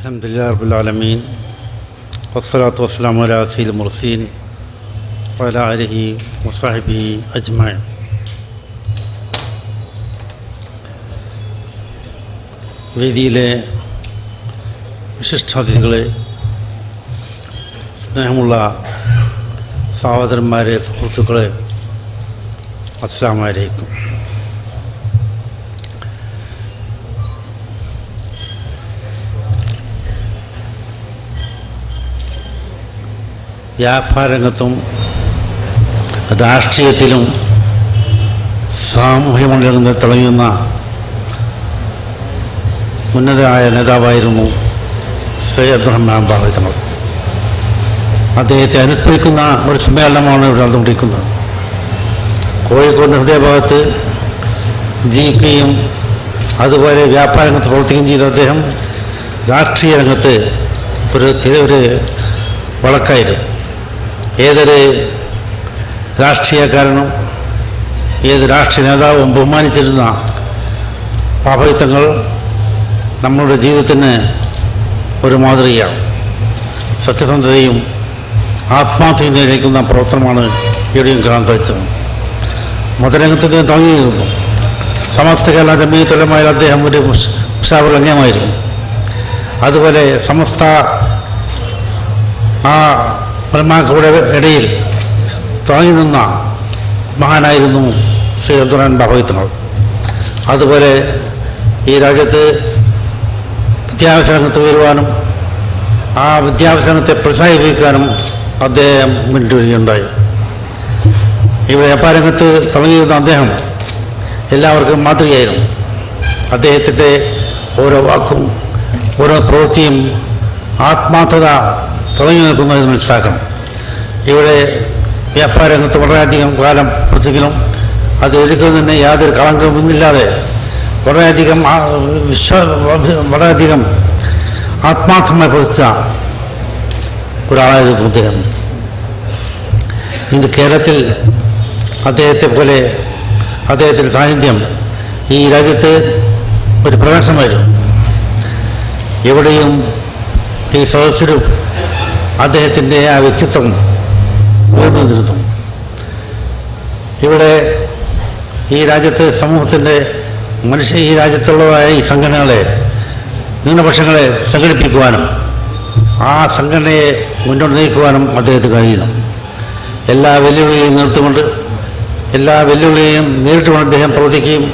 الحمد لله رب العالمين والصلاة والسلام على سيد المرسلين وعلى آله وصحبه أجمعين വേദിയിലെ വിശിഷ്ടാതിഥികളെ സ്നേഹമുള്ള സഹോദരന്മാരെ സുഹൃത്തുക്കളെ അസ്സാം വലൈക്കും വ്യാപാരരംഗത്തും രാഷ്ട്രീയത്തിലും സാമൂഹ്യ മണ്ഡലങ്ങളിൽ തിളങ്ങുന്ന ഉന്നതരായ നേതാവായിരുന്നു സയ്യദ് അബ്ദുറഹ്മാൻ ബാബി അദ്ദേഹത്തെ അനുസ്മരിക്കുന്ന ഒരു സമ്മേളനമാണ് ഇവിടെ നടന്നുകൊണ്ടിരിക്കുന്നത്. കോഴിക്കോട് ഹൃദയഭാഗത്ത് ജീവിക്കുകയും അതുപോലെ വ്യാപാര രംഗത്ത് പ്രവർത്തിക്കുകയും ചെയ്ത അദ്ദേഹം രാഷ്ട്രീയ രംഗത്ത് ഒരു ഒരു വളക്കായിരുന്നു ഏതൊരു രാഷ്ട്രീയക്കാരനും ഏത് രാഷ്ട്രീയ നേതാവും ബഹുമാനിച്ചിരുന്ന പാപയുത്തങ്ങൾ നമ്മളുടെ ജീവിതത്തിന് ഒരു മാതൃകയാണ്. സത്യസന്ധതയും ആത്മാർത്ഥതയും നിലനിൽക്കുന്ന പ്രവർത്തനമാണ് ഇവിടെയും കാണാൻ സാധിച്ചത്. മതരംഗത്തിന് തങ്ങിയിരുന്നു സമസ്ത കേരള ജമീയത്തുലമായ അദ്ദേഹം ഒരു അംഗമായിരുന്നു. അതുപോലെ സമസ്ത ആ പരമാക്കളുടെ ഇടയിൽ തുടങ്ങി നിന്ന മഹാനായിരുന്നു ശ്രീചന്ദ്രൻ അബ്ദുറഹ്മാൻ അതുപോലെ ഈ രാജ്യത്ത് വിദ്യാഭ്യാസ രംഗത്ത് വരുവാനും ആ വിദ്യാഭ്യാസ രംഗത്തെ പ്രോത്സാഹിപ്പിക്കാനും അദ്ദേഹം മുന്നിട്ട് വരികയുണ്ടായി. ഇവിടെ വ്യാപാരരംഗത്ത് തുടങ്ങിയിരുന്ന അദ്ദേഹം എല്ലാവർക്കും മാതൃകയായിരുന്നു. അദ്ദേഹത്തിന്റെ ഓരോ വാക്കും ഓരോ പ്രവൃത്തിയും ആത്മാർത്ഥത തുടങ്ങി നിൽക്കുന്നത് മനസ്സിലാക്കണം ഇവിടെ വ്യാപാരരംഗത്ത് വളരെയധികം കാലം പ്രവർത്തിക്കണം അത് ഒരിക്കലും തന്നെ യാതൊരു കളങ്കമൊന്നുമില്ലാതെ വളരെയധികം വിശ്വ വളരെയധികം ആത്മാർത്ഥമായി പ്രവർത്തിച്ച ഒരാളായിരുന്നു അദ്ദേഹം. ഇന്ന് കേരളത്തിൽ അദ്ദേഹത്തെ പോലെ അദ്ദേഹത്തിന്റെ സാന്നിധ്യം ഈ രാജ്യത്ത് ഒരു പ്രകാശമായിരുന്നു എവിടെയും ഈ സദസ്സിലും അദ്ദേഹത്തിന്റെ ആ വ്യക്തിത്വം ഉയർന്നിരുന്നു ഇവിടെ ഈ രാജ്യത്തെ സമൂഹത്തിന്റെ മനുഷ്യ ഈ രാജ്യത്തുള്ളതായ ഈ സംഘടനകളെ ന്യൂനപക്ഷങ്ങളെ സംഘടിപ്പിക്കുവാനും ആ സംഘടനയെ മുന്നോട്ട് നയിക്കുവാനും അദ്ദേഹത്തിന് കഴിയുന്നു. എല്ലാ വെല്ലുവിളിയും നിർത്തുകൊണ്ട് എല്ലാ വെല്ലുവിളിയെയും നേരിട്ടുകൊണ്ട് അദ്ദേഹം പ്രവർത്തിക്കുകയും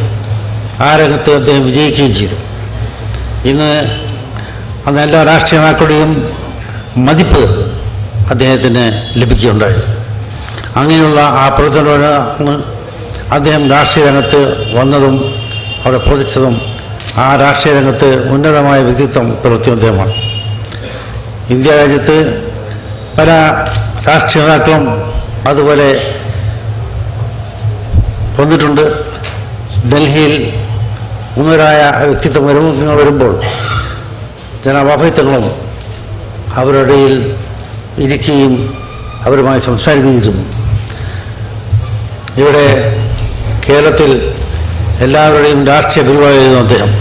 ആ രംഗത്ത് അദ്ദേഹം വിജയിക്കുകയും ചെയ്തു. ഇന്ന് അന്ന് എല്ലാ രാഷ്ട്രീയ നേതാക്കളുടെയും മതിപ്പ് അദ്ദേഹത്തിന് ലഭിക്കുകയുണ്ടായി. അങ്ങനെയുള്ള ആ പ്രവർത്തനമാണ് അദ്ദേഹം രാഷ്ട്രീയ രംഗത്ത് വന്നതും അവിടെ പ്രവർത്തിച്ചതും ആ രാഷ്ട്രീയ രംഗത്ത് ഉന്നതമായ വ്യക്തിത്വം പുലർത്തിയ അദ്ദേഹമാണ്. ഇന്ത്യ രാജ്യത്ത് പല രാഷ്ട്രീയ നേതാക്കളും അതുപോലെ വന്നിട്ടുണ്ട്. ഡൽഹിയിൽ ഉന്നതരായ വ്യക്തിത്വം വരുമ്പോൾ ജനവാഭയത്വങ്ങളും അവരുടെ ഇരിക്കുകയും അവരുമായി സംസാരിക്കുകയും ഇവിടെ കേരളത്തിൽ എല്ലാവരുടെയും രാഷ്ട്രീയ ഗുരുവായിരുന്നു അദ്ദേഹം.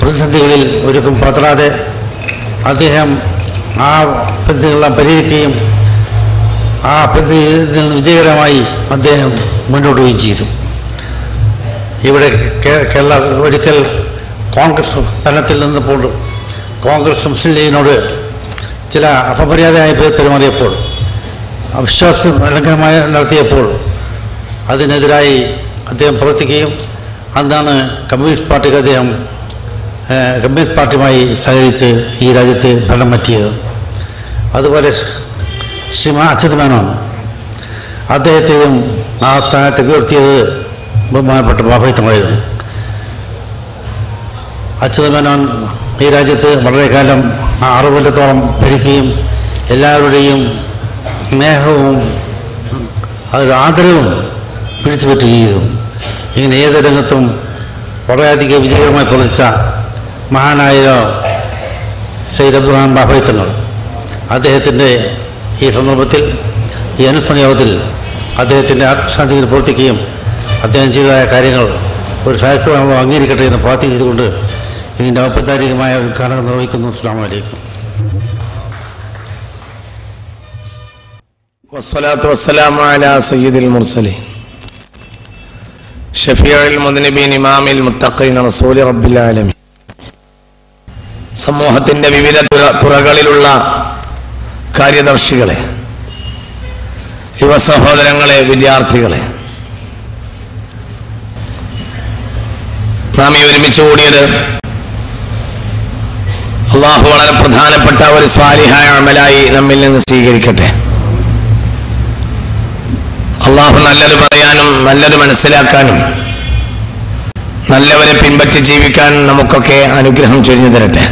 പ്രതിസന്ധികളിൽ ഒരുക്കും പതറാതെ അദ്ദേഹം ആ പ്രതിസന്ധികളെല്ലാം പരിഹരിക്കുകയും ആ പ്രതിസന്ധിയിൽ വിജയകരമായി അദ്ദേഹം മുന്നോട്ട് ചെയ്തു. ഇവിടെ കേരള ഒരിക്കൽ കോൺഗ്രസ് ഭരണത്തിൽ നിന്നപ്പോൾ കോൺഗ്രസ് മുസ്ലിം ലീഗിനോട് ചില അപമര്യാദയായ പെരുമാറിയപ്പോൾ അവിശ്വാസ ലംഘനമായി നടത്തിയപ്പോൾ അതിനെതിരായി അദ്ദേഹം പ്രവർത്തിക്കുകയും അന്നാണ് കമ്മ്യൂണിസ്റ്റ് പാർട്ടിക്ക് അദ്ദേഹം കമ്മ്യൂണിസ്റ്റ് പാർട്ടിയുമായി സഹകരിച്ച് ഈ രാജ്യത്ത് ഭരണം പറ്റിയത് അതുപോലെ ശ്രീമാ അച്യുത് മേനോൻ അദ്ദേഹത്തെയും ആ സ്ഥാനത്തേക്ക് ഉയർത്തിയത് ബഹുമാനപ്പെട്ട ബാഭയത്വമായിരുന്നു അച്യുത മേനോൻ ഈ രാജ്യത്ത് വളരെ കാലം ആറു കൊല്ലത്തോളം ഭരിക്കുകയും എല്ലാവരുടെയും സ്നേഹവും ആദരവും പിടിച്ചു പറ്റുകയും ഇങ്ങനെ ഏത് രംഗത്തും വളരെയധികം വിജയകരമായി പ്രവർത്തിച്ച മഹാനായ സയ്യിദ് അബ്ദുറഹ്മാൻ ബാബയത്തങ്ങൾ അദ്ദേഹത്തിന്റെ ഈ സന്ദർഭത്തിൽ ഈ അനുസ്മരണ യോഗത്തിൽ അദ്ദേഹത്തിന്റെ ആത്മശാന്തിയിൽ പ്രവർത്തിക്കുകയും അദ്ദേഹം ചെയ്തതായ കാര്യങ്ങൾ ഒരു സാഹിത്യമാണല്ലോ അംഗീകരിക്കട്ടെ എന്ന് പ്രാർത്ഥിച്ചുകൊണ്ട് ഇതിന്റെ ഔപചാരികമായ ഉദ്ഘാടനം നിർവഹിക്കുന്നു. അസ്സാം വലൈക്കും വസ്സലാത്തു വസ്സലാം അല സയ്യിദുൽ മുർസലീൻ. ഷഫിയുൽ മുദ്നബീൻ ഇമാമിൽ മുത്തഖീൻ റസൂലി റബ്ബിൽ ആലമീൻ. സമൂഹത്തിന്റെ വിവിധ തുറകളിലുള്ള കാര്യദർശികളെ യുവ സഹോദരങ്ങളെ വിദ്യാർത്ഥികളെ നാം ഈ ഒരുമിച്ച് കൂടിയത് അള്ളാഹു വളരെ പ്രധാനപ്പെട്ട ഒരു സ്വാലിഹായ അമലായി നമ്മിൽ നിന്ന് സ്വീകരിക്കട്ടെ. അള്ളാഹു നല്ലത് പറയാനും നല്ലത് മനസ്സിലാക്കാനും നല്ലവരെ പിൻപറ്റി ജീവിക്കാൻ നമുക്കൊക്കെ അനുഗ്രഹം ചൊരിഞ്ഞു തരട്ടെ.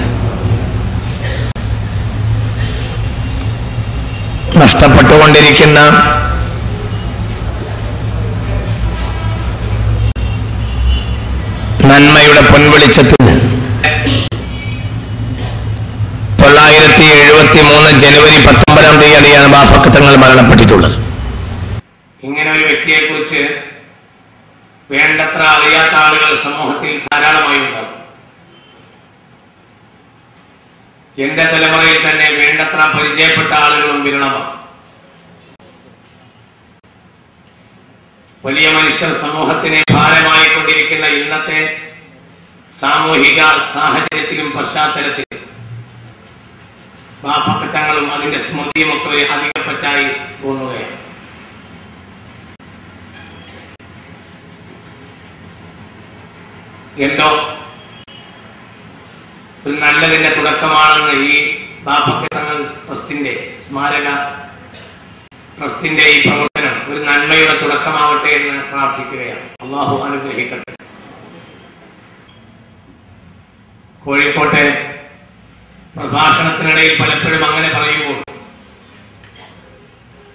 നഷ്ടപ്പെട്ടുകൊണ്ടിരിക്കുന്ന നന്മയുടെ പൊൻവെളിച്ചത്തിന് എഴുപത്തി മൂന്ന് ജനുവരി പത്തൊമ്പതാം തീയതിയാണ് ബാഫക്കത്തങ്ങൾ മരണപ്പെട്ടിട്ടുള്ളത്. ഇങ്ങനെ ഒരു വ്യക്തിയെ കുറിച്ച് വേണ്ടത്ര അറിയാത്ത ആളുകൾ സമൂഹത്തിൽ ധാരാളമായി ഉണ്ടാകും. എന്റെ തലമുറയിൽ തന്നെ വേണ്ടത്ര പരിചയപ്പെട്ട ആളുകളും വിരളമാണ്. വലിയ മനുഷ്യർ സമൂഹത്തിനെ ഭാരമായി കൊണ്ടിരിക്കുന്ന ഇന്നത്തെ സാമൂഹിക സാഹചര്യത്തിലും പശ്ചാത്തലത്തിലും ബാഫക്കത്തങ്ങളും അതിന്റെ സ്മൃതിയും ഒക്കെ ഒരു അധികപ്പറ്റായി തോന്നുകയാണ് എന്തോ ഒരു നല്ലതിന്റെ തുടക്കമാണെന്ന് ഈ ബാപ്പക്കത്തങ്ങൾ ട്രസ്റ്റിന്റെ സ്മാരക ട്രസ്റ്റിന്റെ ഈ പ്രവർത്തനം ഒരു നന്മയുടെ തുടക്കമാവട്ടെ എന്ന് പ്രാർത്ഥിക്കുകയാണ്. അള്ളാഹു അനുഗ്രഹിക്കട്ടെ. കോഴിക്കോട്ടെ പ്രഭാഷണത്തിനിടയിൽ പലപ്പോഴും അങ്ങനെ പറയുമ്പോൾ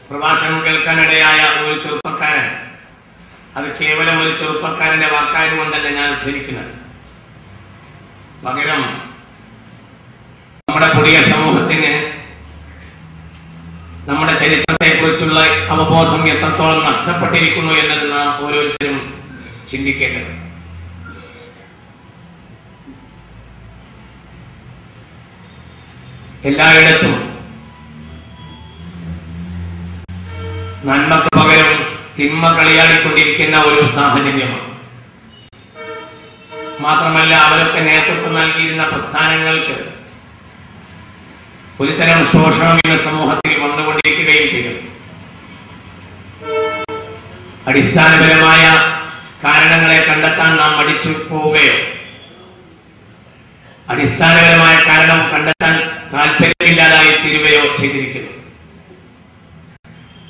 പ്രഭാഷണം കേൾക്കാനിടയായ ഒരു ചെറുപ്പക്കാരൻ അത് കേവലം ഒരു ചെറുപ്പക്കാരന്റെ വാക്കായത് കൊണ്ടല്ല ഞാൻ ഉദ്ധരിക്കുന്നത്? പകരം നമ്മുടെ പുതിയ സമൂഹത്തിന് നമ്മുടെ ചരിത്രത്തെക്കുറിച്ചുള്ള അവബോധം എത്രത്തോളം നഷ്ടപ്പെട്ടിരിക്കുന്നു എന്നത് നാം ഓരോരുത്തരും ചിന്തിക്കേണ്ടത് എല്ലായിടത്തും. നന്മക്ക് പകരം തിന്മ കളിയാടിക്കൊണ്ടിരിക്കുന്ന ഒരു സാഹചര്യമാണ്. മാത്രമല്ല അവരൊക്കെ നേതൃത്വം നൽകിയിരുന്ന പ്രസ്ഥാനങ്ങൾക്ക് ഒരുതരം ശോഷണം ഇന്ന് സമൂഹത്തിൽ വന്നുകൊണ്ടിരിക്കുകയും ചെയ്തു. അടിസ്ഥാനപരമായ കാരണങ്ങളെ കണ്ടെത്താൻ നാം മടിച്ചു പോവുകയോ അടിസ്ഥാനപരമായ കാരണം കണ്ടെത്താൻ താല്പര്യമില്ലാതായി തീരുകയോ ചെയ്തിരിക്കുന്നു.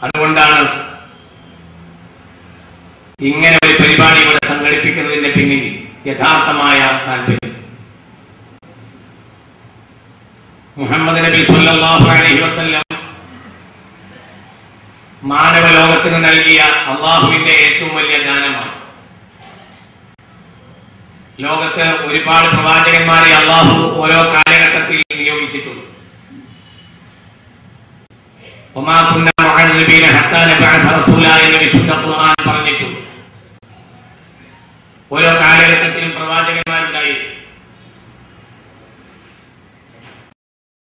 അതുകൊണ്ടാണ് ഇങ്ങനെ ഒരു പരിപാടി ഇവിടെ സംഘടിപ്പിക്കുന്നതിന്റെ പിന്നിൽ യഥാർത്ഥമായ താല്പര്യം. മുഹമ്മദ് നബി അലൈഹി വസല്ലം മാനവ ലോകത്തിന് നൽകിയ അള്ളാഹുവിന്റെ ഏറ്റവും വലിയ ദാനമാണ്. ലോകത്ത് ഒരുപാട് പ്രവാചകന്മാരെ അള്ളാഹു ഓരോ കാലഘട്ടത്തിൽ നിയോഗിച്ചിട്ടുണ്ട്. എന്ന് ഓരോ കാലഘട്ടത്തിൽ